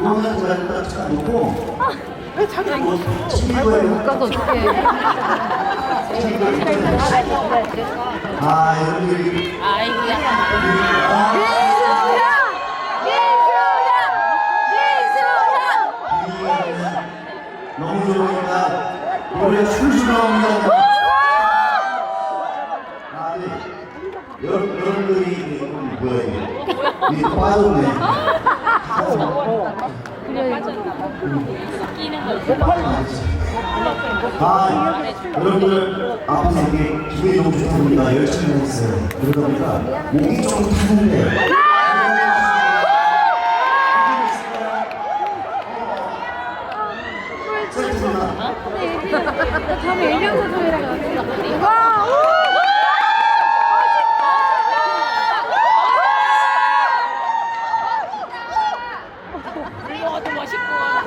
이거는 제가 딱 잡아놓고 왜 자기 뭐? 못 가서 어떡해. 아 여러분들이 아이고야. 아, 너무 좋으니까 노래 술술 나옵니다. 아, 네. 여러- 여러분들이 좀 뭐야 이게 빠졌네. 아, 여러분들 앞에서 이게 기분이 너무 좋다 보니까 열심히 했어요. 그러다 보니까 목이 좀 타는데. 다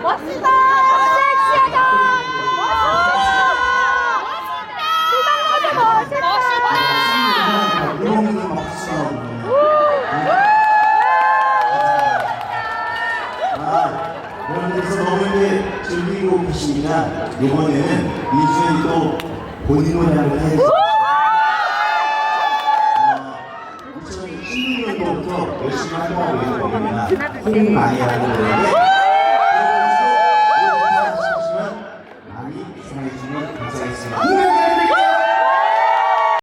멋있다! 섹시하다! 멋있다! 멋있다! 싸우고. 아, 여러분들께서 너무 즐기고 계시니까 이번에는 이주연이 또 본인 노래 해주세요. 어, 2016년도부터 열심히 활동하고 있는 곡입니다. 홍마이라는 노래인데 Yeah.